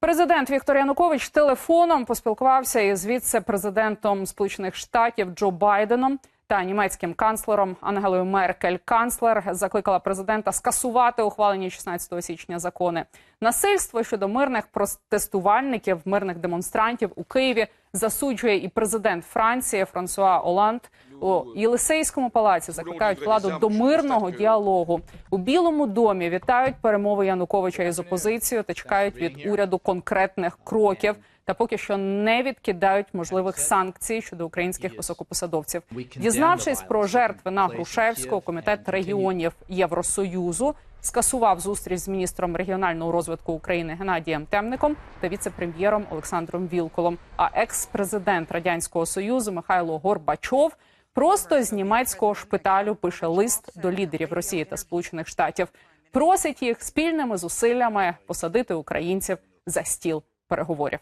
Президент Віктор Янукович телефоном поспілкувався із віце-президентом Сполучених Штатів Джо Байденом та німецьким канцлером Ангелою Меркель. Канцлер закликала президента скасувати ухвалені 16 січня закони. Насильство щодо мирних протестувальників, мирних демонстрантів у Києві засуджує і президент Франції Франсуа Оланд. У Єлисейському палаці закликають владу до мирного діалогу. У Білому домі вітають перемови Януковича із опозицією та чекають від уряду конкретних кроків. Та поки що не відкидають можливих санкцій щодо українських високопосадовців. Дізнавшись про жертви на Грушевського, комітет регіонів Євросоюзу скасував зустріч з міністром регіонального розвитку України Геннадієм Темником та віце-прем'єром Олександром Вілколом. А екс-президент радянського союзу Михайло Горбачов просто з німецького шпиталю пише лист до лідерів Росії та Сполучених Штатів. Просить їх спільними зусиллями посадити українців за стіл переговорів.